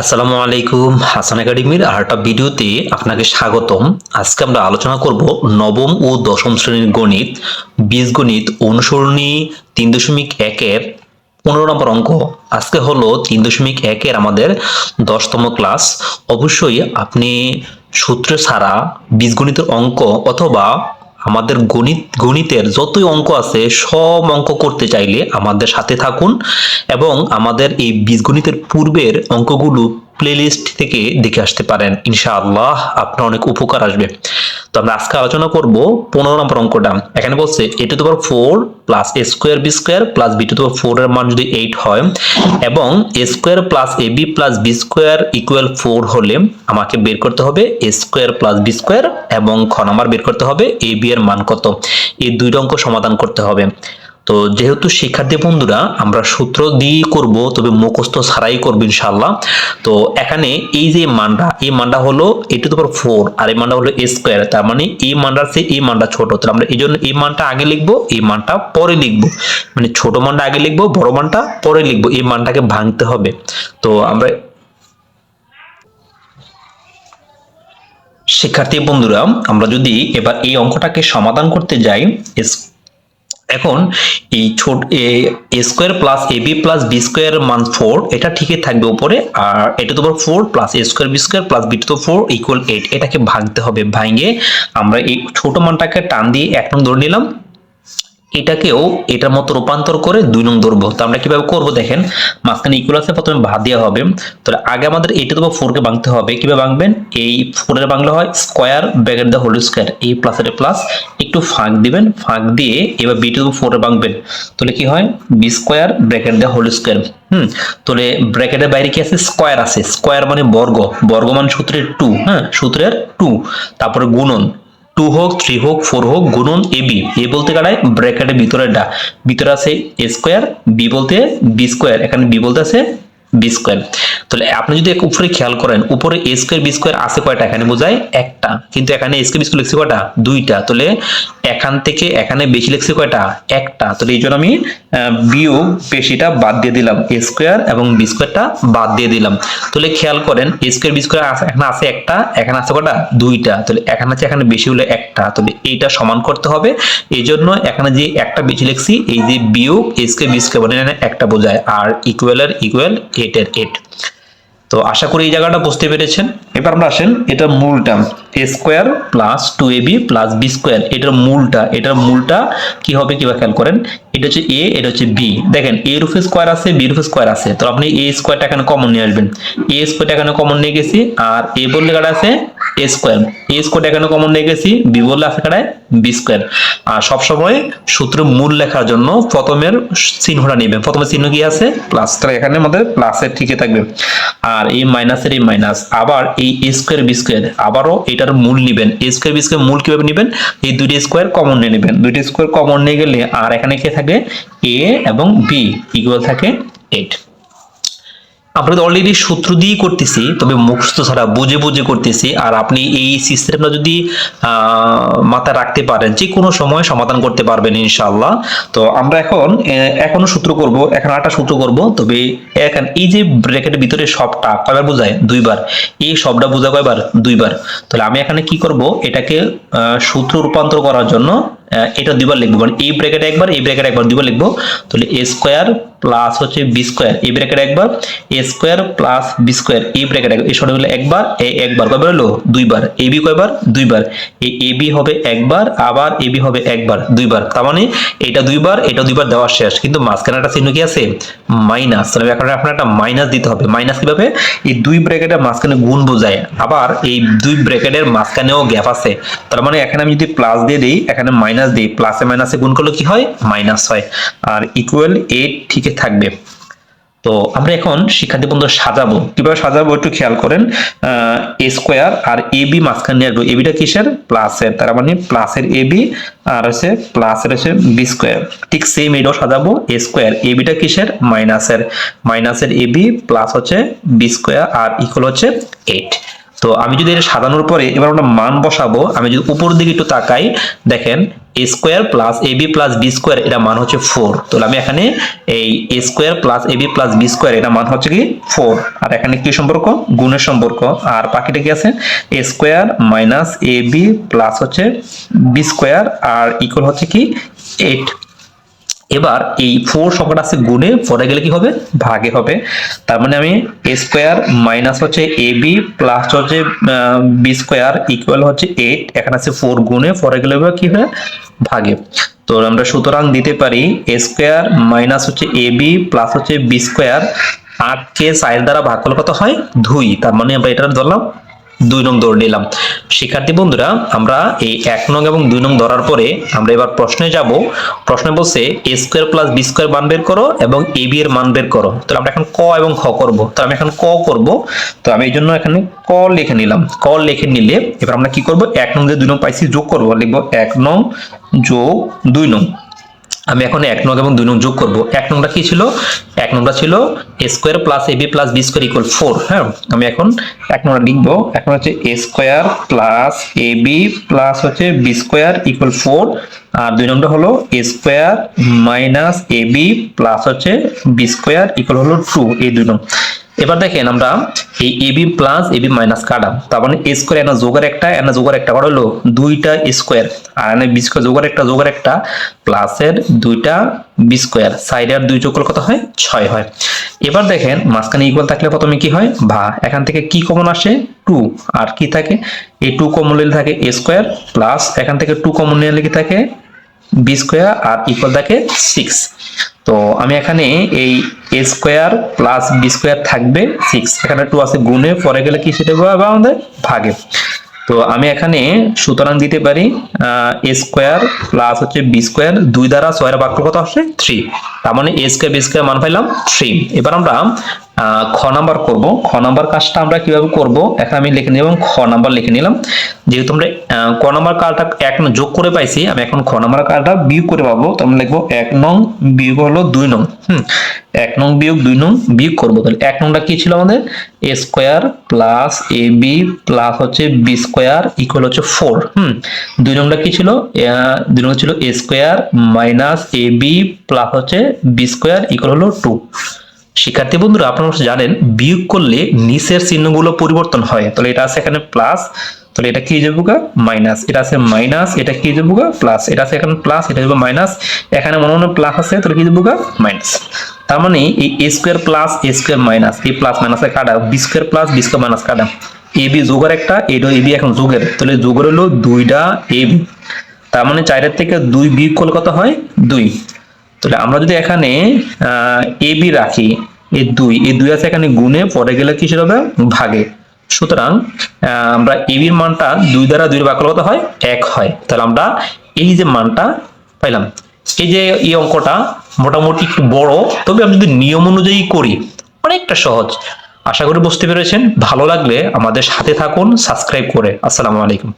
আসসালামু আলাইকুম, হাসান একাডেমির আরেকটা ভিডিওতে আপনাকে স্বাগতম। আজকে আমরা আলোচনা করব নবম ও দশম শ্রেণির গণিত বীজগণিত অনুসরণী তিন দশমিক একের পনেরো নম্বর অঙ্ক। আজকে হলো তিন দশমিক একের আমাদের দশতম ক্লাস। অবশ্যই আপনি সূত্র ছাড়া বীজগণিতের অঙ্ক অথবা আমাদের গণিত, গণিতের যতই অঙ্ক আছে, সব অঙ্ক করতে চাইলে আমাদের সাথে থাকুন এবং আমাদের এই বীজগণিতের পূর্বের অঙ্কগুলো প্লেলিস্ট থেকে দেখে আসতে পারেন। ইনশাআল্লাহ আপনার অনেক উপকার আসবে। তো আমরা আজকে আলোচনা করব পনেরো নম্বর অঙ্কটা। এখানে বলছে A to power four plus A square B square plus B to power four এর মান যদি এইট হয় এবং A square plus A B plus B square equal four হলে আমাকে বের করতে হবে A square plus B square এবং খ নাম্বার বের করতে হবে এ বি এর মান কত। এই দুই অঙ্ক সমাধান করতে হবে। তো যেহেতু শিক্ষার্থী বন্ধুরা, আমরা সূত্র দিয়ে করব, তবে মুখস্থ ছাড়াই করব ইনশাল্লাহ তো এখানে এই যে মানটা, এই মানটা হলো এ টু পাওয়ার ফোর আর এই মানটা হলো এ স্কোয়ার তার মানে এই মানটার চেয়ে এই মানটা ছোট। তাহলে আমরা এই জন্য এই মানটা আগে লিখব, এই মানটা পরে লিখব। মানে ছোট মানটা আগে লিখব, বড় মানটা পরে লিখব, এই মানটাকে ভাঙতে হবে। তো আমরা শিক্ষার্থী বন্ধুরা, আমরা যদি এবার এই অঙ্কটাকে সমাধান করতে যাই এখন এই ছোট A square plus A B plus B square মান ফোর এটা ঠিকই থাকবে উপরে, আর এটা তো four plus A square B square plus B তো ফোর ইকুয়াল এইট এটাকে ভাঙতে হবে ভাঙে আমরা এই ছোট মানটাকে টান দিয়ে এক নং ধরে নিলাম। এটাকেও এটার মতো রূপান্তর করে দুই নং ধরবো। তো আমরা কীভাবে করব দেখেন? মাঝখানে ইকুয়াল আছে, প্রথমে ভাগ দেওয়া হবে। তাহলে আগে আমাদের এটা তো ফোরকে ভাঙতে হবে। কীভাবে ভাঙবেন? এই ফোরের বাংলা হয় স্কোয়ার ব্যাগের দ্য হোল স্কোয়ার এই প্লাসের প্লাস একটু ফাঁক দিবেন, ফাঁক দিয়ে এবার টু ফোরে ভাঙবেন। তাহলে কি হয়? B square bracket the whole square হুম? তাহলে ব্র্যাকেটের বাইরে কি আছে? স্কোয়ার আছে। স্কোয়ার মানে বর্গ। বর্গ মানে সূত্রের টু হ্যাঁ? সূত্রের টু তারপরে গুণন। টু হোক, থ্রি হোক, ফোর হোক, গুণন এ বি। এ বলতে কাটায় ব্র্যাকেটের ভিতরে ডা। ভিতরে আছে এ স্কোয়ার, বি বলতে বি স্কোয়ার, এখানে বি বলতে আছে বি স্কোয়ার। তাহলে আপনি যদি উপরে খেয়াল করেন, উপরে এ স্কোয়ার, বি স্কোয়ার আছে কয়টা? এখানে বোঝায় একটা। কিন্তু এখানে এ স্কোয়ার, বি স্কোয়ার লিখছে কয়টা? দুইটা। তাহলে এখান থেকে এখানে বেশি লিখছি কয়টা? একটা। তাহলে এই জন্য আমি বিয়োগ বেশিটা বাদ দিয়ে দিলাম। এ স্কোয়ার এবং বি স্কোয়ারটা বাদ দিয়ে দিলাম। তাহলে খেয়াল করেন, এ স্কোয়ার, বি স্কোয়ার এখানে আছে একটা, এখানে আছে কয়টা? দুইটা। তাহলে এখানে আছে, এখানে বেশি হলে একটা। তাহলে এইটা সমান করতে হবে। এই জন্য এখানে যে একটা বেশি লিখছি, এই যে বিয়োগ, এ স্কোয়ার, বি স্কোয়ার মানে একটা বোঝায়। আর ইকুয়াল এইট এর এইট তো আশা করি এই জায়গাটা বুঝতে পেরেছেন। এবার আমরা আসেন এটা মূলটা A square plus two A B plus B square এটার মূলটা এটার মূলটা কি হবে কিবা খেয়াল করেন, এটা হচ্ছে এ এটা হচ্ছে বি দেখেন এ রুফে স্কোয়ার আছে বি রুফে স্কোয়ার আছে। তো আপনি এ স্কোয়ারটা এখানে কমন নিয়ে আসবেন। এ স্কোয়ারটা এখানে কমন নিয়ে গেছি, আর এ বললে কাটা আছে? এ স্কোয়ার এ স্কোয়ারটা এখানে কমন গেছি বি বললে আছে কাটায় বি স্কোয়ার আর সবসময় সূত্র মূল লেখার জন্য প্রথমের চিহ্নটা নেবেন। প্রথমে চিহ্ন কি আছে? প্লাস তাহলে এখানে আমাদের প্লাসের ঠিকই থাকবে। আর এই মাইনাসের এই মাইনাস আবার এই এ স্কোয়ার বি স্কোয়ার আবারও এটার মূল নেবেন। এ স্কোয়ার বি স্কোয়ার মূল কীভাবে নেবেন? এই দুইটা স্কোয়ার কমন নিয়ে নেবেন। দুইটা স্কোয়ার কমন নিয়ে গেলে আর এখানে কে থাকে? এ এবং বি ইকুয়াল থাকে এইট আমরা তো অলরেডি সূত্র দিয়ে করতেছি, তবে মুখস্থ ছাড়া বুঝে বুঝে করতেছি, আর আপনি এই সিস্টেমটা যদি মাথায় রাখতে পারেন যে কোনো সময় সমাধান করতে পারবেন ইনশাআল্লাহ। তো আমরা এখন এখনও সূত্র করব, এখন আটা সূত্র করব, তবে এখন এই যে ব্র্যাকেটের ভিতরে সবটা, কয়বার বোঝায়? দুইবার। এই সবটা বোঝা কয়বার? দুইবার। তাহলে আমি এখানে কি করব? এটাকে সূত্র রূপান্তর করার জন্য এটা দুইবার লিখব। মানে এই ব্র্যাকেটে একবার, এই ব্র্যাকেটে একবার দুইবার লিখব। তাহলে এ স্কোয়ার প্লাস হচ্ছে বি স্কোয়ার এই ব্র্যাকেট একবার A square plus B square এই ব্র্যাকেট এই সরে হলো একবার এ একবার, কয়বার হলো? দুইবার এ বি কয়বার? দুইবার, এই এ বি হবে একবার, আবার এ বি হবে একবার, দুইবার, তার মানে এটা দুইবার এটা দুইবার দেওয়া শেষ, কিন্তু মাঝখানে একটা চিহ্ন কি আছে? মাইনাস তাহলে এখানে আপনার একটা মাইনাস দিতে হবে মাইনাস কীভাবে? এই দুই ব্র্যাকেটের মাঝখানে গুণ বোঝায়, আবার এই দুই ব্র্যাকেটের মাঝখানেও গ্যাপ আছে, তার মানে এখানে আমি যদি প্লাস দিয়ে দিই, এখানে মাইনাস দিই প্লাসে মাইনাসে গুণ করলে কি হয়? মাইনাস হয়, আর ইকুয়াল এইট ঠিকই থাকবে। তো আমরা এখন শিক্ষার্থী বন্ধু সাজাবো। কীভাবে সাজাবো একটু খেয়াল করেন। এ স্কোয়ার আর এ বি মাঝখানে নিয়ে আসব এ বিটা কিসের? প্লাসের তার মানে প্লাসের এ বি আর হচ্ছে প্লাসের হচ্ছে বি স্কোয়ার ঠিক সেম এটাও সাজাবো। এ স্কোয়ার এ বিটা কিসের? মাইনাসের মাইনাসের এ বি প্লাস হচ্ছে বি স্কোয়ার আর ইকুয়াল হচ্ছে এইট তো আমি যদি এটা সাজানোর পরে এবার আমরা মান বসাবো, আমি যদি উপর দিকে একটু তাকাই, দেখেন A square plus A B plus B square এটা মান হচ্ছে ফোর তাহলে আমি এখানে এই A square plus A B plus B square এটা মান হচ্ছে কি? ফোর আর এখানে কি সম্পর্ক? গুণের সম্পর্ক। আর বাকিটা কি আছে? A square minus A B plus হচ্ছে বি স্কোয়ার আর ইকুয়াল হচ্ছে কি? এইট এবার এই ফোর সংখ্যাটা আছে গুণে ফোরে গেলে কি হবে? ভাগে হবে। তার মানে আমি এ স্কোয়ার মাইনাস হচ্ছে এ বি প্লাস হচ্ছে বি স্কোয়ার ইকুয়াল হচ্ছে এইট এখানে আছে ফোর গুণে ফোরে গেলে কি হবে ভাগে। তো আমরা সুতরাং দিতে পারি এ স্কোয়ার মাইনাস হচ্ছে এ বি প্লাস হচ্ছে বি স্কোয়ার আটকে সাইড দ্বারা ভাগ করলে কত হয়? দুই। তার মানে আমরা এটা ধরলাম দুই নং দৌড় নিলাম। শিক্ষার্থী বন্ধুরা, আমরা এই এক নং এবং দুই নং ধরার পরে আমরা এবার প্রশ্নে যাব। প্রশ্নে বলছে, A square plus B square মান বের করো এবং এ বি এর মান বের করো। তাহলে আমরা এখন ক এবং খ করব। তো আমি এখন ক করব। তো আমি এই জন্য এখানে ক লিখে নিলাম। ক লিখে নিলে এবার আমরা কি করব? এক নং যে দুই নং পাইছি, যোগ করব। লিখব এক নং যোগ দুই নং। আমি এখন এক নং এবং দুই নং যোগ করব। এক নংটা কি ছিল? এক নংটা ছিল A square plus A B plus B square equal four হ্যাঁ? আমি এখন এক নংটা লিখব। এখন হচ্ছে A square plus A B plus হচ্ছে বি স্কোয়ার ইকুয়াল ফোর আর দুই নম্বর হলো A square minus A B plus হচ্ছে বি স্কোয়ার ইকুয়াল হলো টু এই দুই নং। এবার দেখেন আমরা এই A B plus A B minus কাটা। তার মানে এ স্কোয়ার এনা যোগের একটা, এনা যোগের একটা করা হলো দুইটা স্কোয়ার আর এনে বি স্কোয়ার যোগের একটা যোগের একটা প্লাসের দুইটা বি স্কোয়ার সাইডে আর দুই যোগ কত হয়? ছয় হয়। এবার দেখেন মাঝখানে ইকুয়াল থাকলে প্রথমে কি হয়? ভা এখান থেকে কি কমন আসে? টু আর কি থাকে? এই টু কমন নিলে থাকে এ স্কোয়ার প্লাস এখান থেকে টু কমন নিলে কি থাকে? বি স্কোয়ার আর ইকুয়াল থাকে সিক্স তো আমি এখানে এই A square plus B square থাকবে সিক্স এখানে টু আছে গুণে, পরে গেলে কি সেটা আমাদের ভাগে। তো আমি এখানে সুতরাং দিতে পারি এ স্কোয়ার প্লাস হচ্ছে বি স্কোয়ার দুই দ্বারা ছয়ের বাক্য কত আসছে থ্রি তার মানে এ স্কোয়ার বি স্কোয়ার মান পাইলাম থ্রি এবার আমরা খ নাম্বার করব। খ নাম্বার কাজটা আমরা কীভাবে করব? এখানে আমি লিখে নিলাম, খ নাম্বার লিখে নিলাম। যেহেতু আমরা ক নাম্বার কার্ডটা এক যোগ করে পাইছি, আমি এখন খ নাম্বার কার্ডটা বিয়োগ করে পাবো। তো আমরা লিখব এক নং বিয়োগ হলো দুই নং। হুম, এক নং বিয়োগ দুই নং বিয়োগ করব। তাহলে এক নংটা কি ছিল আমাদের? A square plus A B plus হচ্ছে বি স্কোয়ার ইকুয়াল হচ্ছে ফোর হুম, দুই নংটা কি ছিল? দুই নং ছিল A square minus A B plus হচ্ছে বি স্কোয়ার ইকুয়াল হলো টু শিক্ষার্থী বন্ধুরা, আপনারা জানেন, বিয়োগ করলে নিচের চিহ্নগুলো পরিবর্তন হয়। তাহলে এটা আছে এখানে প্লাস তাহলে এটা কি যাব গা? মাইনাস এটা আছে মাইনাস এটা কি যাব গা? প্লাস এটা আছে এখানে প্লাস এটা যাব মাইনাস এখানে মনে মনে প্লাস আছে, তাহলে কি যাব গা? মাইনাস তার মানে এই A square plus A square minus এই প্লাস মাইনাসে কাটা B square plus B square minus কাটা। এ বি যোগের একটা এটা এ বি এখন যোগের। তাহলে যোগের হলো দুইটা এ বি তার মানে চারের থেকে দুই বিয়োগ করলে কত হয়? দুই। তাহলে আমরা যদি এখানে এ, বি রাখি, এ দুই এ দুই আছে এখানে গুণে, পরে গেলে কিসের হবে? ভাগে। সুতরাং আমরা এ বির মানটা দুই দ্বারা দুই ভাগ কত হয়? এক হয়। তাহলে আমরা এই যে মানটা পাইলাম। এই যে এই অঙ্কটা মোটামুটি একটু বড়, তবে আমি যদি নিয়ম অনুযায়ী করি, অনেকটা সহজ। আশা করি বুঝতে পেরেছেন। ভালো লাগলে আমাদের সাথে থাকুন, সাবস্ক্রাইব করে। আসসালামু আলাইকুম।